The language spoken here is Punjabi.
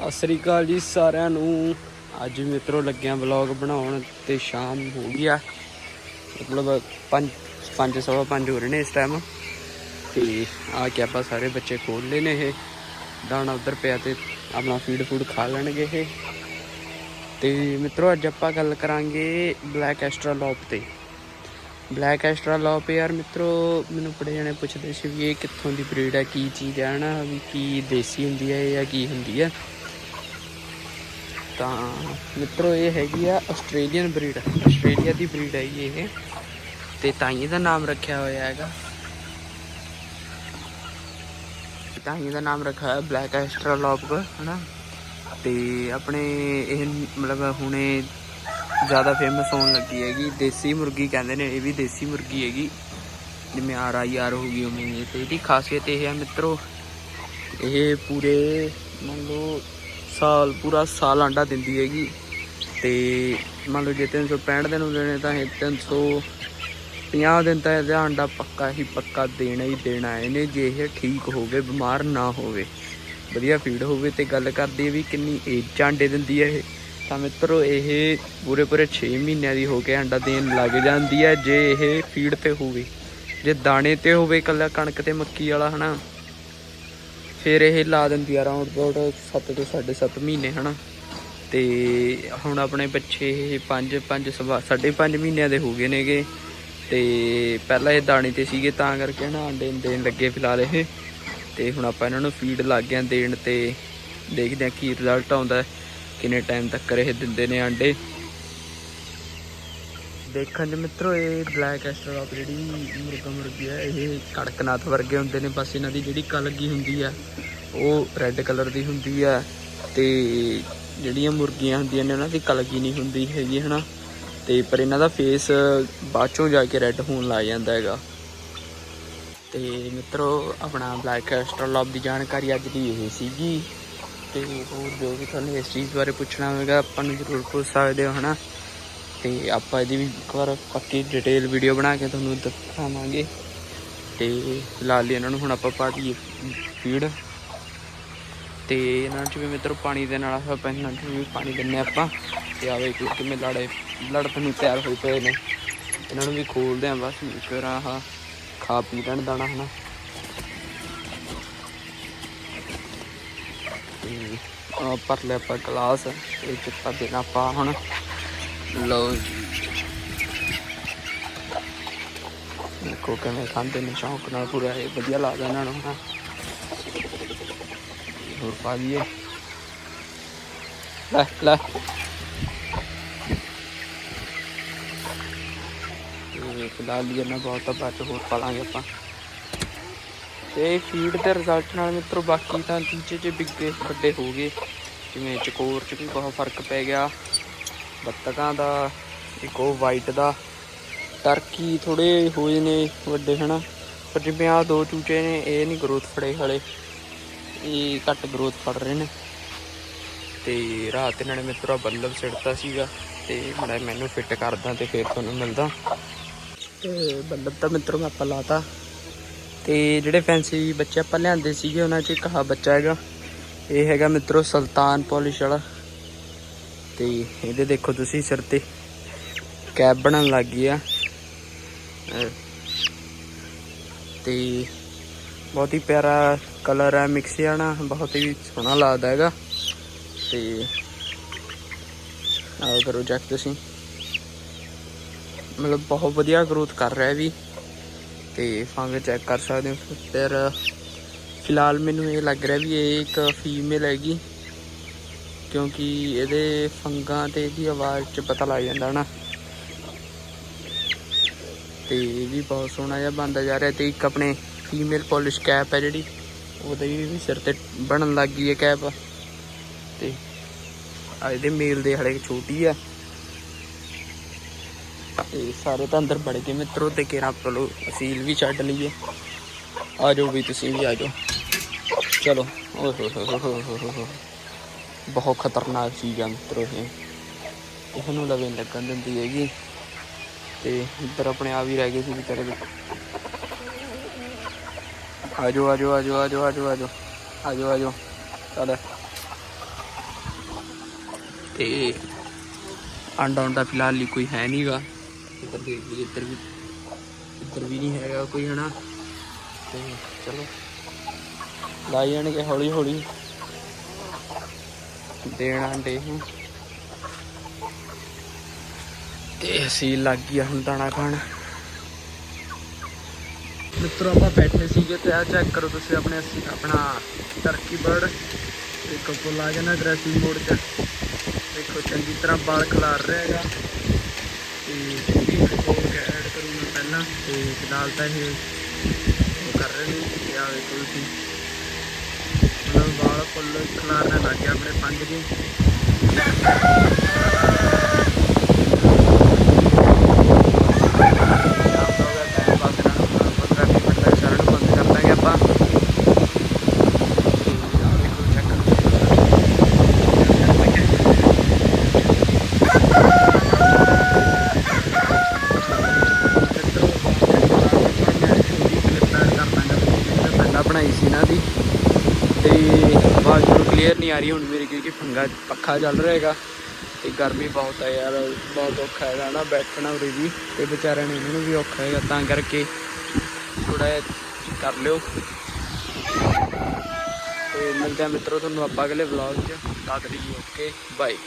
ਸਤਿ ਸ੍ਰੀ ਅਕਾਲ ਜੀ ਸਾਰਿਆਂ ਨੂੰ। ਅੱਜ ਮਿੱਤਰੋ ਲੱਗਿਆ ਵਲੌਗ ਬਣਾਉਣ ਤੇ ਸ਼ਾਮ ਹੋ ਗਈ ਆ। ਮਤਲਬ 5 5 ਸਵਾ 5 ਹੋ ਰਹੇ ਨੇ ਇਸ ਟਾਈਮ ਤੇ ਆ ਕੇ ਆਪਾਂ ਸਾਰੇ ਬੱਚੇ ਖੋਲ ਲਏ ਨੇ ਇਹ। ਦਾਣਾ ਉਧਰ ਪਿਆ ਤੇ ਆਪਣਾ ਫੀਡ ਫੂਡ ਖਾ ਲੈਣਗੇ ਇਹ। ਤੇ ਮਿੱਤਰੋ ਅੱਜ ਆਪਾਂ ਗੱਲ ਕਰਾਂਗੇ ਬਲੈਕ ਐਸਟਰਾ ਲੌਪ ਤੇ। ਬਲੈਕ ਐਸਟਰਾ ਲੌਪ ਯਾਰ ਮਿੱਤਰੋ, ਮੈਨੂੰ ਬੜੇ ਜਣੇ ਪੁੱਛਦੇ ਸੀ ਵੀ ਇਹ ਕਿੱਥੋਂ ਦੀ ਬਰੀਡ ਹੈ ਕੀ ਚੀਜ਼ ਹੈ ਨਾ ਵੀ ਕੀ ਦੇਸੀ ਹੁੰਦੀ ਹੈ ਜਾਂ ਕੀ ਹੁੰਦੀ ਹੈ ਤਾਂ ਮਿੱਤਰੋ ਇਹ ਹੈਗੀ ਆ ਆਸਟ੍ਰੇਲੀਅਨ ਬਰੀਡ ਆਸਟ੍ਰੇਲੀਆ ਦੀ ਬਰੀਡ ਹੈ ਇਹ। ਤੇ ਤਾਂ ਹੀ ਇਹਦਾ ਨਾਮ ਰੱਖਿਆ ਹੋਇਆ ਹੈਗਾ। ਤਾਂ ਹੀ ਇਹਦਾ ਨਾਮ ਰੱਖਿਆ ਹੈ ਬਲੈਕ ਐਸਟਰਾ ਲੌਪ ਹਨਾ? ਤੇ ਆਪਣੇ ਇਹ ਮਤਲਬ ਹੁਣੇ ਜ਼ਿਆਦਾ ਫੇਮਸ ਹੋਣ ਲੱਗੀ ਹੈਗੀ। ਦੇਸੀ ਮੁਰਗੀ ਕਹਿੰਦੇ ਨੇ, ਇਹ ਵੀ ਦੇਸੀ ਮੁਰਗੀ ਹੈਗੀ। ਜਿਵੇਂ ਆਰ ਆਈ ਆਰ ਹੋ ਗਈ ਉਵੇਂ ਹੀ। ਤੇ ਇਹਦੀ ਖਾਸੀਅਤ ਇਹ ਹੈ ਮਿੱਤਰੋ, ਇਹ ਪੂਰੇ ਮੰਨ ਲਓ ਸਾਲ ਪੂਰਾ ਸਾਲ ਆਂਡਾ ਦਿੰਦੀ ਹੈਗੀ। ਤੇ ਮੰਨ ਲਓ ਜੇ 365 ਦਿਨ ਹੁੰਦੇ ਨੇ ਤਾਂ ਇਹ 350 ਦਿਨ ਤਾਂ ਇਹਦਾ ਆਂਡਾ ਪੱਕਾ ਹੀ ਪੱਕਾ ਦੇਣਾ ਹੀ ਦੇਣਾ ਹੈ। ਇਹਨੇ ਜੇ ਇਹ ਠੀਕ ਹੋਵੇ, ਬਿਮਾਰ ਨਾ ਹੋਵੇ, ਵਧੀਆ ਫੀਡ ਹੋਵੇ ਤੇ ਗੱਲ ਕਰਦੇ ਵੀ ਕਿੰਨੀ ਏਜ ਆਂਡੇ ਦਿੰਦੀ ਹੈ ਇਹ। ਤਾਂ ਮਿੱਤਰੋ, ਇਹ ਪੂਰੇ ਪੂਰੇ 6 ਮਹੀਨਿਆਂ ਦੀ ਹੋ ਕੇ ਆਂਡਾ ਦੇਣ ਲੱਗ ਜਾਂਦੀ ਹੈ। ਜੇ ਇਹ ਫੀਡ ਤੇ ਹੋਵੇ, ਜੇ ਦਾਣੇ ਤੇ ਹੋਵੇ ਇਕੱਲਾ ਕਣਕ ਤੇ ਮੱਕੀ ਵਾਲਾ, ਹਨਾ। ਫਿਰ ਇਹ ਲਾ ਦਿੰਦੀ ਆ ਅਰਾਊਂਡ ਅਬਾਊਟ 7 ਤੋਂ 7.5 ਮਹੀਨੇ, ਹਨਾ? ਤੇ ਹੁਣ ਆਪਣੇ ਬੱਚੇ ਇਹ 5 5 ਸਵਾ 5.5 ਮਹੀਨਿਆਂ ਦੇ ਹੋ ਗਏ ਨੇਗੇ। ਤੇ ਪਹਿਲਾਂ ਇਹ ਦਾਣੇ ਤੇ ਸੀਗੇ, ਤਾਂ ਕਰਕੇ ਨਾ ਅੰਡੇ ਦੇਣ ਲੱਗੇ ਫਿਲਹਾਲ ਇਹ। ਤੇ ਹੁਣ ਆਪਾਂ ਇਹਨਾਂ ਨੂੰ ਫੀਡ ਲੱਗ ਗਿਆ ਦੇਣ ਤੇ ਦੇਖਦੇ ਆ ਕੀ ਰਿਜ਼ਲਟ ਆਉਂਦਾ ਕਿੰਨੇ ਟਾਈਮ ਤੱਕ ਇਹ ਦਿੰਦੇ ਨੇ ਆਂਡੇ। ਦੇਖਣ ਚ ਮਿੱਤਰੋ, ਇਹ ਬਲੈਕ ਐਸਟਰਾਪ ਜਿਹੜੀ ਮੁਰਗਾ ਮੁਰਗੀ ਹੈ, ਇਹ ਕੜਕਨਾਥ ਵਰਗੇ ਹੁੰਦੇ ਨੇ, ਬਸ ਇਹਨਾਂ ਦੀ ਜਿਹੜੀ ਕਲਗੀ ਹੁੰਦੀ ਹੈ, ਉਹ ਰੈੱਡ ਕਲਰ ਦੀ ਹੁੰਦੀ ਹੈ ਤੇ ਜਿਹੜੀਆਂ ਮੁਰਗੀਆਂ ਹੁੰਦੀਆਂ ਨੇ, ਉਹਨਾਂ ਦੀ ਕਲਗੀ ਨਹੀਂ ਹੁੰਦੀ ਹੈਗੀ, ਹਨਾ? ਤੇ ਪਰ ਇਹਨਾਂ ਦਾ ਫੇਸ ਬਾਅਦ ਚੋਂ ਜਾ ਕੇ ਰੈੱਡ ਹੋਣ ਲੱਗ ਜਾਂਦਾ ਹੈਗਾ। ਤੇ ਮਿੱਤਰੋ, ਆਪਣਾ ਬਲੈਕ ਐਸਟਰਾਲੌਪ ਦੀ ਜਾਣਕਾਰੀ ਅੱਜ ਦੀ ਇਹ ਸੀਗੀ। ਤੇ ਹੋਰ ਜੋ ਵੀ ਤੁਹਾਨੂੰ ਇਸ ਚੀਜ਼ ਬਾਰੇ ਪੁੱਛਣਾ ਹੋਵੇਗਾ, ਆਪਾਂ ਨੂੰ ਜ਼ਰੂਰ ਪੁੱਛ ਸਕਦੇ ਹੋ, ਹਨਾ? ਤੇ ਆਪਾਂ ਇਹਦੀ ਵੀ ਇੱਕ ਵਾਰ ਪੱਕੀ ਡਿਟੇਲ ਵੀਡੀਓ ਬਣਾ ਕੇ ਤੁਹਾਨੂੰ ਦਿਖਾਵਾਂਗੇ। ਤੇ ਲਾ ਲਈ ਇਹਨਾਂ ਨੂੰ ਹੁਣ ਆਪਾਂ ਪਾ ਦਈਏ ਫੀਡ ਤੇ ਇਹਨਾਂ 'ਚ ਵੀ ਮਿੱਤਰੋ ਪਾਣੀ ਦੇ ਨਾਲ ਆਪਾਂ ਇਹਨਾਂ 'ਚ ਵੀ ਪਾਣੀ ਦਿੰਨੇ ਆਪਾਂ। ਤੇ ਆਵੇ ਕਿ ਕਿਵੇਂ ਲੜੇ ਲੜਤ ਨੂੰ ਤਿਆਰ ਹੋਏ ਪਏ ਨੇ। ਇਹਨਾਂ ਨੂੰ ਵੀ ਖੋਲਦੇ ਆਂ ਬਸ, ਇੱਕ ਆਹ ਖਾ ਪੀ ਲੈਣ ਦਾਣਾ ਹਨਾ। ਤੇ ਆਹ ਪਰ ਲੈ ਆਪਾਂ ਗਲਾਸ ਇਹ ਚ ਪਾ ਦੇਣਾ ਆਪਾਂ ਹੁਣ। ਲਓ ਜੀ। ਦੇਖੋ ਕਿਵੇਂ ਖਾਂਦੇ ਨੇ, ਸ਼ੌਂਕ ਨਾਲ ਪੂਰਾ ਇਹ ਵਧੀਆ ਲੱਗਦਾ ਇਹਨਾਂ ਨੂੰ ਹਨਾ ਹੋਰ ਪਾ ਦਈਏ। ਲੈ ਲੈ। ਫਿਲਹਾਲ ਲਈ ਇਹਨਾਂ ਬਹੁਤ ਆ, ਬਾਅਦ 'ਚ ਹੋਰ ਪਾ ਲਾਂਗੇ ਆਪਾਂ। ਤੇ ਫੀਡ ਦੇ ਰਿਜ਼ਲਟ ਨਾਲ ਮਿੱਤਰੋ, ਬਾਕੀ ਤਾਂ ਤੀਜੇ ਚ ਬਿੱਗੇ ਵੱਡੇ ਹੋ ਗਏ, ਜਿਵੇਂ ਚਕੋਰ ਚ ਵੀ ਬਹੁਤ ਫ਼ਰਕ ਪੈ ਗਿਆ। ਬੱਤਕਾਂ ਦਾ, ਇੱਕ ਉਹ ਵਾਈਟ ਦਾ। ਟਰਕੀ ਥੋੜੇ ਹੋਏ ਨੇ, ਵੱਡੇ ਹਨਾ। ਪਰ ਜਿਵੇਂ ਆ ਦੋ ਚੂਚੇ ਨੇ, ਇਹ ਨਹੀਂ ਗਰੋਥ ਫੜੇ ਹਲੇ। ਇਹ ਘੱਟ ਗਰੋਥ ਫੜ ਰਹੇ ਨੇ। ਤੇ ਰਾਤ ਇਹਨਾਂ ਨੇ ਮਿੱਤਰੋ ਬੱਲਬ ਸਿੜਤਾ ਸੀਗਾ, ਤੇ ਮੜਾ ਮੈਨੂੰ ਫਿੱਟ ਕਰਦਾ ਤੇ ਫਿਰ ਤੁਹਾਨੂੰ ਮਿਲਦਾ। ਤੇ ਬੱਲਬ ਤਾਂ ਮਿੱਤਰੋ ਮੈਂ ਆਪਾਂ ਲਾਤਾ। ਤੇ ਜਿਹੜੇ ਫੈਂਸੀ ਬੱਚੇ ਆਪਾਂ ਲਿਆਂਦੇ ਸੀਗੇ, ਉਹਨਾਂ 'ਚ ਇੱਕ ਬੱਚਾ ਹੈਗਾ। ਇਹ ਹੈਗਾ ਮਿੱਤਰੋ ਸੁਲਤਾਨ ਪੋਲਿਸ਼ ਵਾਲਾ। ਤੇ ਇਹਦੇ ਦੇਖੋ ਤੁਸੀਂ ਸਿਰ ਤੇ ਕੈਬ ਬਣਨ ਲੱਗ ਗਈ ਆ। ਅਹ ਤੇ ਬਹੁਤ ਹੀ ਪਿਆਰਾ ਕਲਰ ਹੈ ਮਿਕਸ ਆ ਨਾ, ਬਹੁਤ ਹੀ ਸੋਹਣਾ ਲੱਗਦਾ ਹੈਗਾ। ਤੇ ਆਹ ਕਰੋ ਚੈੱਕ ਤੁਸੀਂ। ਮਤਲਬ ਬਹੁਤ ਵਧੀਆ ਗਰੋਥ ਕਰ ਰਿਹਾ ਵੀ। ਤੇ ਫੰਗ ਚੈੱਕ ਕਰ ਸਕਦੇ ਹੋ, ਫਿਰ ਫਿਲਹਾਲ ਮੈਨੂੰ ਇਹ ਲੱਗ ਰਿਹਾ ਵੀ ਇਹ ਇੱਕ ਫੀਮੇਲ ਹੈਗੀ। ਕਿਉਂਕਿ ਇਹਦੇ ਫੰਗਾਂ ਤੇ ਇਹਦੀ ਆਵਾਜ਼ 'ਚ ਪਤਾ ਲੱਗ ਜਾਂਦਾ ਨਾ ਤੇ ਇਹ ਵੀ ਬਹੁਤ ਸੋਹਣਾ ਜਿਹਾ ਬਣਦਾ ਜਾ ਰਿਹਾ ਤੇ ਇੱਕ ਆਪਣੇ ਫੀਮੇਲ ਪੋਲਿਸ਼ ਕੈਪ ਹੈ ਜਿਹੜੀ, ਉਹਦੇ ਵੀ ਸਿਰ ਤੇ ਬਣਨ ਲੱਗ ਗਈ ਹੈ ਕੈਪ ਤੇ ਆ ਇਹਦੇ ਮੇਲ ਦੇ ਹਲੇ ਛੋਟੀ ਆ। ਤੇ ਸਾਰੇ ਤਾਂ ਅੰਦਰ ਵੜ ਗਏ ਮਿੱਤਰੋ ਤੇ ਕਿਹੜਾ ਚਲੋ ਅਸੀਲ ਵੀ ਛੱਡ ਲਈਏ। ਆ ਜਾਓ ਵੀ ਤੁਸੀਂ ਵੀ ਆ ਜਾਓ। ਚਲੋ ਓਏ ਹੋ ਹੋ ਹੋ ਹੋਏ ਹੋਏ ਬਹੁਤ ਖਤਰਨਾਕ ਚੀਜ਼ ਆ ਮਿੱਤਰੋ ਇਹ। ਇਹਨੂੰ ਲਵੇ ਲੱਗਣ ਦਿੰਦੀ ਹੈਗੀ। ਤੇ ਇੱਧਰ ਆਪਣੇ ਆ ਵੀ ਰਹਿ ਗਏ ਸੀ ਵਿਚਾਰੇ ਦੇ। ਆ ਜਾਓ ਆ ਜਾਓ ਆ ਜਾਓ ਆ ਜਾਓ ਆ ਜਾਓ ਆ ਜਾਓ ਆ ਜਾਓ ਆ ਜਾਓ ਚੱਲ। ਤੇ ਆਂਡਾ ਉਂਡਾ ਫਿਲਹਾਲ ਲਈ ਕੋਈ ਹੈ ਨਹੀਂਗਾ ਇੱਧਰ ਦੇਖ ਵੀ ਇੱਧਰ ਵੀ ਇੱਧਰ ਵੀ ਨਹੀਂ ਹੈਗਾ ਕੋਈ ਹਨਾ। ਤੇ ਚਲੋ। ਲਾਈ ਜਾਣਗੇ ਹੌਲੀ ਹੌਲੀ ਦੇਣਾ ਆਂਡੇ ਨੂੰ ਤੇ ਅਸੀਂ ਲੱਗ ਗਿਆ ਹੁਣ ਦਾਣਾ ਖਾਣ। ਮਿੱਤਰੋ, ਆਪਾਂ ਬੈਠੇ ਸੀਗੇ ਤੇ ਆ ਚੈੱਕ ਕਰੋ ਤੁਸੀਂ ਆਪਣੇ ਅਸੀਂ ਆਪਣਾ ਟਰਕੀ ਬਰਡ ਤੇ ਕੋਕੋ ਆ ਕੇ ਨਾ ਡਰੈਸਿੰਗ ਮੋਡ 'ਚ। ਦੇਖੋ, ਚੰਗੀ ਤਰ੍ਹਾਂ ਬਾਲ ਖਿਲਾਰ ਰਿਹਾ ਹੈਗਾ। ਤੇ ਵੀ ਦੇਖੋ ਐਡ ਕਰੂੰਗਾ ਪਹਿਲਾਂ। ਤੇ ਫਿਲਹਾਲ ਤਾਂ ਇਹ ਕਰ ਰਹੇ ਨੇ। ਤੇ ਆ ਤੁਸੀਂ। ਫੁੱਲ ਖਿਲਾਰਨ ਲੱਗ ਗਿਆ ਆਪਣੇ ਪੰਜ ਜੀ ਬਣਾਈ ਸੀ ਇਹਨਾਂ ਦੀ ਤੇ ਆਵਾਜ਼ ਨਹੀਂ ਆ ਰਹੀ ਹੁਣ ਮੇਰੀ, ਕਿਉਂਕਿ ਪੰਗਾ ਪੱਖਾ ਚੱਲ ਰਿਹਾ ਹੈਗਾ ਤੇ ਗਰਮੀ ਬਹੁਤ ਹੈ ਯਾਰ, ਬਹੁਤ ਔਖਾ ਹੈਗਾ ਨਾ ਬੈਠਣਾ ਉਰੇ ਵੀ ਤੇ ਵਿਚਾਰਿਆਂ ਨੇ ਇਹਨਾਂ ਨੂੰ ਵੀ ਔਖਾ ਹੈਗਾ, ਤਾਂ ਕਰਕੇ ਥੋੜਾ ਜਿਹਾ ਕਰ ਲਿਓ। ਤੇ ਮਿਲਦੇ ਆ ਮਿੱਤਰੋ ਤੁਹਾਨੂੰ ਆਪਾਂ ਅਗਲੇ ਵਲੌਗ 'ਚ। ਤਦ ਲਈ ਓਕੇ ਬਾਏ